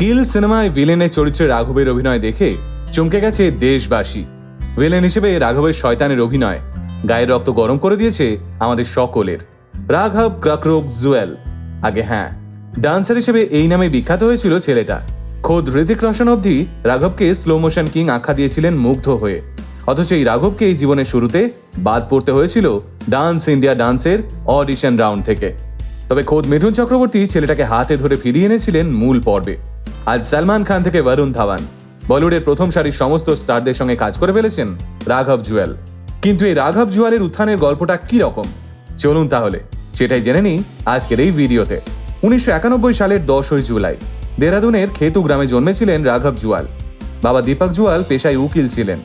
কিল সিনেমায় ভিলেনের চরিত্রে রাঘবের অভিনয় দেখে চমকে গেছে দেশবাসী। ভিলেন হিসেবে রাঘবের শয়তানের অভিনয় গায়ের রক্ত গরম করে দিয়েছে আমাদের সকলের। রাঘব ক্রাকরোগ জুয়েল। আগে হ্যাঁ ডান্সার হিসেবে এই নামে বিখ্যাত হয়েছিল ছেলেটা। খোদ ঋতিক রোশন অবধি রাঘবকে স্লো মোশন কিং আখ্যা দিয়েছিলেন মুগ্ধ হয়ে। অথচ এই রাঘবকে এই জীবনের শুরুতে বাদ পড়তে হয়েছিল ডান্স ইন্ডিয়া ডান্সের অডিশন রাউন্ড থেকে। তবে খোদ মিঠুন চক্রবর্তী ছেলেটাকে হাতে ধরে ফিরিয়ে এনেছিলেন মূল পর্বে। আজ সালমান খান থেকে বরুণ ধাওয়ান। বলিউডের প্রথম সারির সমস্ত স্টারদের সঙ্গে কাজ করে ফেলেছেন রাঘব জুয়েল। কিন্তু এই রাঘব জুয়ালের উত্থানের গল্পটা কি রকম? চলুন তাহলে, সেটাই জেনে নিই আজকের এই ভিডিওতে। উনিশশো একানব্বই সালের দশই জুলাই, দেরাদুনের খেতু গ্রামে জন্মেছিলেন রাঘব জুয়াল। বাবা দীপক জুয়াল পেশায় উকিল ছিলেন,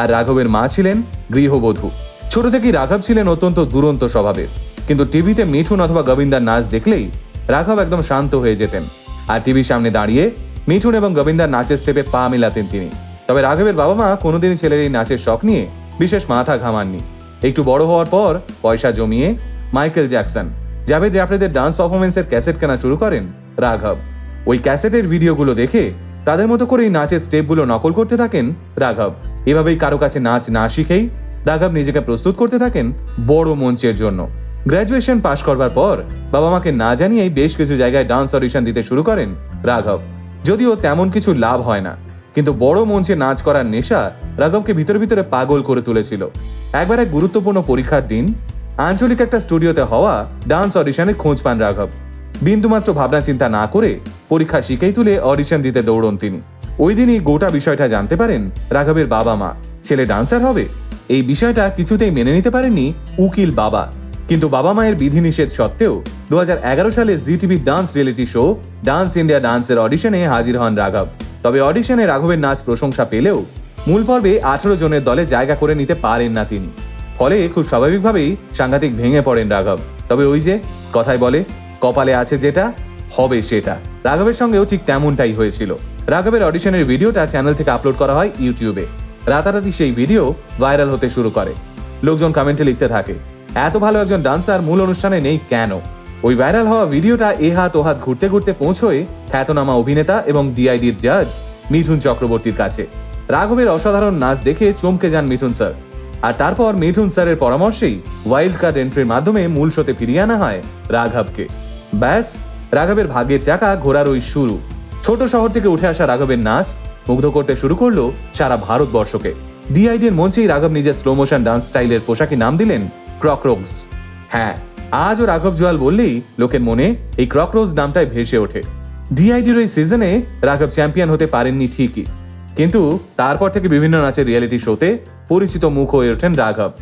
আর রাঘবের মা ছিলেন গৃহবধূ। ছোট থেকেই রাঘব ছিলেন অত্যন্ত দুরন্ত স্বভাবের। কিন্তু টিভিতে মিঠুন অথবা গোবিন্দার নাচ দেখলেই রাঘব একদম শান্ত হয়ে যেতেন। আর টিভির সামনে দাঁড়িয়ে মিঠুন এবং গোবিন্দার নাচের স্টেপে পা মেলাতেন তিনি। তবে রাঘবের বাবা মা কোনোদিনই ছেলের এই নাচের শখ নিয়ে বিশেষ মাথা ঘামাননি। একটু বড় হওয়ার পর পয়সা জমিয়ে মাইকেল জ্যাকসন জাভেদ জাফরেদের ডান্স পারফরমেন্সের ক্যাসেট কেনা শুরু করেন রাঘব। ওই ক্যাসেটের ভিডিওগুলো দেখে তাদের মতো করে এই নাচের স্টেপগুলো নকল করতে থাকেন রাঘব। এভাবেই কারও কাছে নাচ না শিখেই রাঘব নিজেকে প্রস্তুত করতে থাকেন বড় মঞ্চের জন্য। গ্র্যাজুয়েশন পাশ করবার পর বাবা মাকে না জানিয়েই বেশ কিছু জায়গায় ডান্স অডিশন দিতে শুরু করেন রাঘব। যদিও তেমন কিছু লাভ হয় না, কিন্তু বড় মঞ্চে নাচ করার নেশা রাঘবকে ভিতরে ভিতরে পাগল করে তুলেছিল। একবার এক গুরুত্বপূর্ণ পরীক্ষার দিন আঞ্চলিক একটা স্টুডিওতে হওয়া ডান্স অডিশনের খোঁজ পান রাঘব। বিন্দুমাত্র ভাবনা চিন্তা না করে পরীক্ষা শিখেই তুলে অডিশন দিতে দৌড়ন তিনি। ওই দিনই গোটা বিষয়টা জানতে পারেন রাঘবের বাবা মা। ছেলে ডান্সার হবে। এই বিষয়টা কিছুতেই মেনে নিতে পারেননি উকিল বাবা। কিন্তু বাবা মায়ের বিধিনিষেধ সত্ত্বেও দু হাজার এগারো সালে জি টিভির dance reality show, dance India ডান্সের অডিশনে হাজির হন রাঘব। তবে অডিশনে রাঘবের নাচ প্রশংসা পেলেও মূল পর্বে আঠারো জনের দলে জায়গা করে নিতে পারেন না তিনি। ফলে খুব স্বাভাবিকভাবেই সাংঘাতিক ভেঙে পড়েন রাঘব। তবে ওই যে, কথায় বলে, কপালে আছে যেটা, হবে সেটা। রাঘবের সঙ্গেও ঠিক তেমনটাই হয়েছিল। রাঘবের অডিশনের ভিডিওটা চ্যানেল থেকে আপলোড করা হয় ইউটিউবে। রাতারাতি সেই ভিডিও ভাইরাল হতে শুরু করে। লোকজন কমেন্টে লিখতে থাকে এত ভালো একজন ডান্সার মূল অনুষ্ঠানে নেই কেন? ওই ভাইরাল হওয়া ভিডিওটা এ হাত ও হাত ঘুরতে ঘুরতে পৌঁছয় খ্যাতনামা অভিনেতা এবং ডিআইডির জাজ মিঠুন চক্রবর্তীর কাছে। রাঘবের অসাধারণ নাচ দেখে চমকে যান মিঠুন স্যার। আর তারপর মিঠুন স্যারের পরামর্শেই ওয়াইল্ড কার্ড এন্ট্রির মাধ্যমে মূল শোতে ফিরিয়ে আনা হয় রাঘবকে। ব্যাস, রাঘবের ভাগ্যের চাকা ঘোরার ওই শুরু। ছোট শহর থেকে উঠে আসা রাঘবের নাচ মুগ্ধ করতে শুরু করল সারা ভারতবর্ষকে। ডিআইডির মঞ্চেই রাঘব নিজের স্লো মোশন ডান্স স্টাইলের পোশাকে নাম দিলেন ক্রকরোগস হ্যাঁ আজও রাঘব জোয়াল বললেই লোকের মনে এই ক্রকরোজ নামটাই ভেসে ওঠে। ডিআইডির ওই সিজনে রাঘব চ্যাম্পিয়ন হতে পারেননি ঠিকই। কিন্তু তারপর থেকে বিভিন্ন নাচের রিয়েলিটি শোতে পরিচিত মুখ হয়ে ওঠেন রাঘব।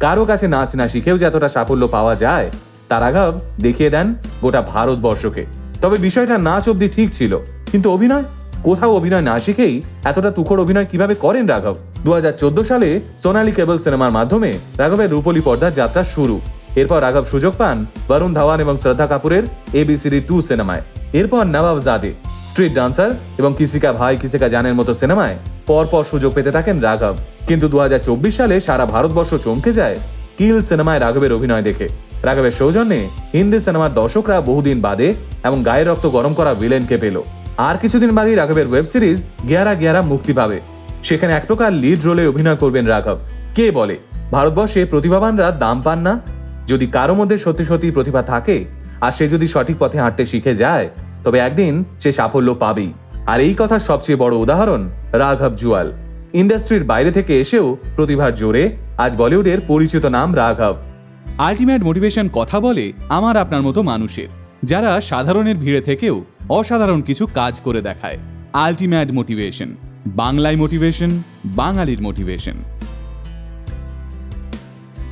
কারও কাছে নাচ না শিখেও যে এতটা সাফল্য পাওয়া যায়, তা রাঘব দেখিয়ে দেন গোটা ভারতবর্ষকে। তবে বিষয়টা নাচ অব্দি ঠিক ছিল, কিন্তু অভিনয়? কোথাও অভিনয় না শিখেই এতটা তুখর অভিনয় কীভাবে করেন রাঘব? দু সালে সোনালি কেবল সিনেমার মাধ্যমে রাঘবের রূপলী পর্দার যাত্রা শুরু। এরপর রাঘব সুযোগ পান বরুণ ধাওয়ান এবং শ্রদ্ধা কাপুরের এবিসিডি টু সিনেমায়। এরপর নবাব জাদে স্ট্রিট ডান্সার এবং কিসিকা ভাই কিসিকা জানের মতো সিনেমায় পরপর সুযোগ পেতে থাকেন রাঘব। কিন্তু দু হাজার চব্বিশ সালে সারা ভারতবর্ষ চমকে যায় কিল সিনেমায় রাঘবের অভিনয় দেখে। রাঘবের সৌজন্যে হিন্দি সিনেমার দর্শকরা বহুদিন বাদে এবং গায়ের রক্ত গরম করা ভিলেনকে পেল। আর কিছুদিন বাদেই রাঘবের ওয়েব সিরিজ গিয়ারা গিয়ারা মুক্তি পাবে। সেখানে এক প্রকার লিড রোলে অভিনয় করবেন রাঘব। কে বলে? ভারতবর্ষে প্রতিভাবানরা দাম পান না। যদি কারও মধ্যে সত্যি সত্যি প্রতিভা থাকে, আর সে যদি সঠিক পথে হাঁটতে শিখে যায়, তবে একদিন সে সাফল্য পাবেই। আর এই কথার সবচেয়ে বড় উদাহরণ রাঘব জুয়াল। ইন্ডাস্ট্রির বাইরে থেকে এসেও প্রতিভার জোরে আজ বলিউডের পরিচিত নাম রাঘব। আলটিমেট মোটিভেশন কথা বলে আমার আপনার মতো মানুষের, যারা সাধারণের ভিড়ে থেকেও অসাধারণ কিছু কাজ করে দেখায়। আলটিমেট মোটিভেশন বাংলায় মোটিভেশন বাঙালির মোটিভেশন।